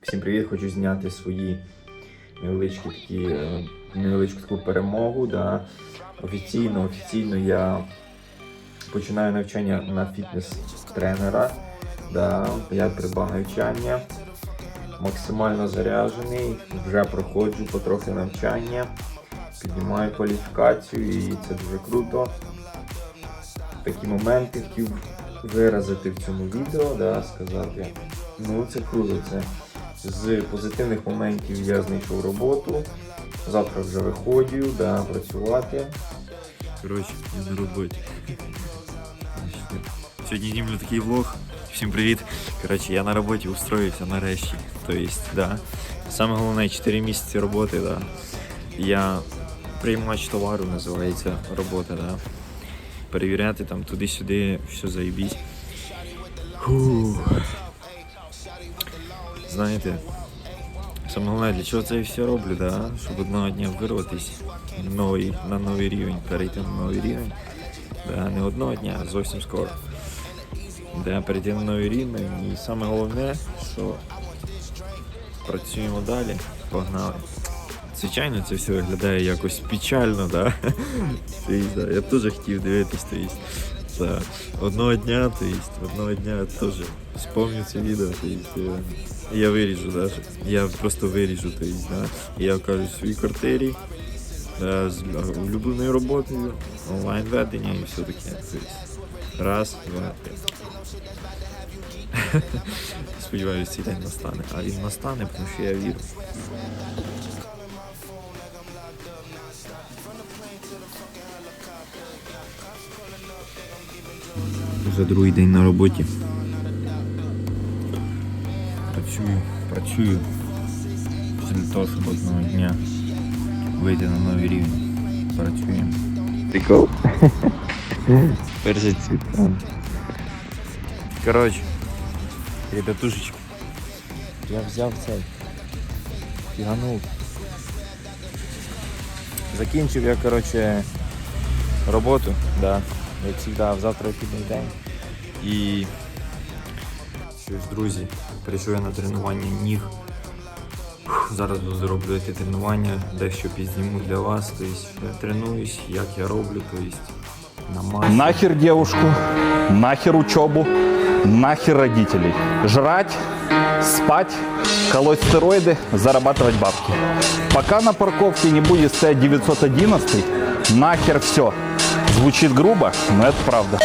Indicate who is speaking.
Speaker 1: Всім привіт, хочу зняти свої невеличкі такі, е, невеличку таку перемогу. Да. Офіційно, офіційно я починаю навчання на фітнес-тренера. Да. Я придбав навчання, максимально заряджений, вже проходжу потрохи навчання, піднімаю кваліфікацію і це дуже круто. Такі моменти хотів виразити в цьому відео, да, сказати. Ну, це круто. Це з позитивних моментів я знайшов роботу. Завтра вже виходжу, да, працювати.
Speaker 2: Коротше, на роботі. Сьогодні знімлю такий влог. Всім привіт. Коротше, я на роботі устроївся нарешті. Тобто, да. Саме головне 4 місяці роботи, да. Я приймач товару називається робота, да. Перевіряти там туди-сюди, все заїбіть. Знаєте, саме головне, для чого це я все роблю, да? щоб одного дня вирватися новий, на новий рівень, перейти на новий рівень. Да, не одного дня, а зовсім скоро. Да, перейти на новий рівень. І саме головне, що працюємо далі, погнали. Звичайно, це все виглядає якось печально, да? Я теж хотів дивитись, тобто, да. одного дня, тобто, одного дня теж спомню це відео, тобто, е, я виріжу, да, я просто виріжу, тобто, да, я кажу в своїй квартирі, да, з улюбленою роботою, онлайн ведення і все таке. Тобто, раз, два, три. Сподіваюся, цей день настане. А він настане, тому що я вірю. Вже другий день на роботі. Працюю, працюю для того, щоб одного дня вийти на новий рівень. Працюємо.
Speaker 1: Прикол. Перший цвіт.
Speaker 2: Коротше, ребятушечки.
Speaker 1: Я взяв цей. Фіганув.
Speaker 2: Закінчив я, коротше, роботу, да. Як завжди, завтра вихідний день. І що друзі, прийшов я на тренування ніг. Зараз буду зроблювати тренування, дещо підзніму для вас. Тобто я тренуюсь, як я роблю, тобто на масі.
Speaker 3: Нахер девушку, нахер учебу, нахер родителей. Жрать, спать, колоть стероиды, зарабатывать бабки. Пока на парковке не будет стоять 911, нахер все. Звучит грубо, но это правда.